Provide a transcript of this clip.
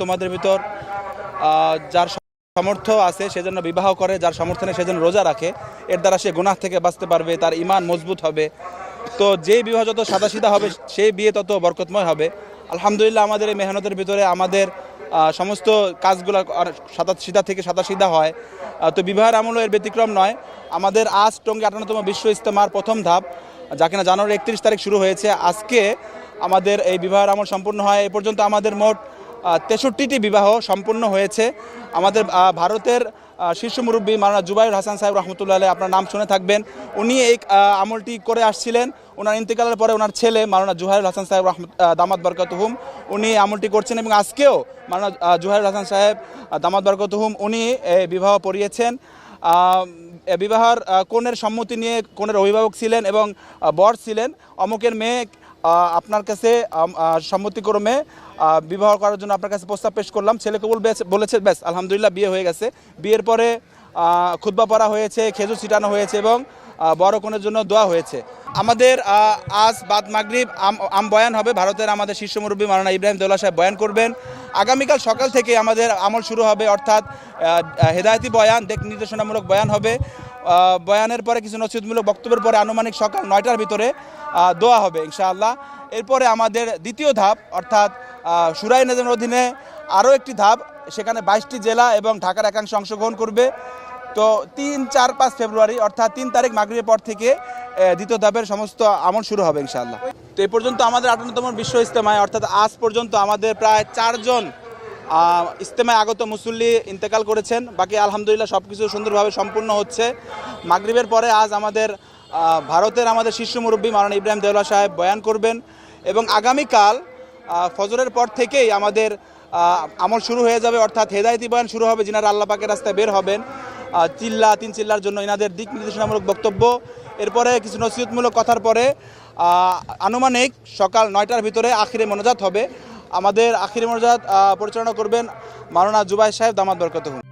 তোমাদের ভিতর যার সামর্থ্য আছে সেজন্য বিবাহ করে, যার সমর্থনে সেজন্য রোজা রাখে, এর দ্বারা সে গুনাহ থেকে বাঁচতে পারবে, তার ইমান মজবুত হবে। তো যেই বিবাহ যত সাদাসিধা হবে, সেই বিয়ে তত বরকতময় হবে। আলহামদুলিল্লাহ, আমাদের এই মেহনতের ভিতরে আমাদের সমস্ত কাজগুলো সাদা সিধা থেকে সাদা সিধা হয় তো বিবাহের আমলও এর ব্যতিক্রম নয়। আমাদের আজ টঙ্গী আটান্নতম বিশ্ব ইস্তেমার প্রথম ধাপ যা কিনা জানুয়ারি একত্রিশ তারিখ শুরু হয়েছে। আজকে আমাদের এই বিবাহের আমল সম্পূর্ণ হয়। এ পর্যন্ত আমাদের মোট তেষট্টিটি বিবাহ সম্পূর্ণ হয়েছে। আমাদের ভারতের শীর্ষ মুরব্বী মারানা জুবাইর হাসান সাহেব রহমতুল্লাহ আপনার নাম শুনে থাকবেন। উনি এই আমলটি করে আসছিলেন। ওনার ইন্তেকালের পরে ওনার ছেলে মারানা জুহাইর হাসান সাহেব রহমত দামাত বরকতহুম উনি আমলটি করছেন এবং আজকেও মারানা জুহাইর হাসান সাহেব দামাত বরকতহুম উনি বিবাহ পড়িয়েছেন। বিবাহর কনের সম্মতি নিয়ে কনের অভিভাবক ছিলেন এবং বর ছিলেন। অমুকের মেয়ে আপনার কাছে সম্মতিক্রমে বিবাহ করার জন্য আপনার কাছে প্রস্তাব পেশ করলাম। ছেলে কবুল বেশ- বলেছে ব্যাস আলহামদুলিল্লাহ, বিয়ে হয়ে গেছে। বিয়ের পরে খুতবা পড়া হয়েছে, খেজুর ছিটানো হয়েছে এবং বড় কনের জন্য দোয়া হয়েছে। আমাদের আজ বাদ মাগরিব, আম বয়ান হবে। ভারতের আমাদের শীর্ষ মুরব্বী মারানা ইব্রাহিম দৌলা সাহেব বয়ান করবেন। আগামীকাল সকাল থেকে আমাদের আমল শুরু হবে, অর্থাৎ হেদায়তি বয়ান দিক নির্দেশনামূলক বয়ান হবে। বয়ানের পরে কিছু নসিহতমূলক বক্তব্যের পরে আনুমানিক সকাল নয়টার ভিতরে দোয়া হবে, ইনশাআল্লাহ। এরপরে আমাদের দ্বিতীয় ধাপ, অর্থাৎ সুরাই নজমের অধীনে আরও একটি ধাপ, সেখানে বাইশটি জেলা এবং ঢাকার একাংশ অংশগ্রহণ করবে। তো তিন, চার, পাঁচ ফেব্রুয়ারি, অর্থাৎ তিন তারিখ মাগরিবের পর থেকে দ্বিতীয় ধাপের সমস্ত আমল শুরু হবে, ইনশাআল্লাহ। তো এই পর্যন্ত আমাদের আটান্নতম বিশ্ব ইস্তেমায় অর্থাৎ আজ পর্যন্ত আমাদের প্রায় চারজন ইস্তেমায় আগত মুসল্লি ইন্তেকাল করেছেন। বাকি আলহামদুলিল্লাহ সব কিছু সুন্দরভাবে সম্পূর্ণ হচ্ছে। মাগরিবের পরে আজ আমাদের ভারতের আমাদের শীর্ষ মুরব্বী মারানা ইব্রাহিম দেওলা সাহেব বয়ান করবেন এবং আগামীকাল ফজরের পর থেকেই আমাদের আমল শুরু হয়ে যাবে। অর্থাৎ হেদায়তি বয়ান শুরু হবে, যিনারা আল্লাহ পাকের রাস্তায় বের হবেন। চিল্লা, তিন চিল্লার জন্য ইনাদের দিক নির্দেশনামূলক বক্তব্য। এরপরে কিছু নসিহতমূলক কথার পরে আনুমানিক সকাল নয়টার ভিতরে আখিরে মনোজাত হবে। আমাদের আখির মর্যাদ পরিচালনা করবেন মারানা জুবাই সাহেব দামাত বরকত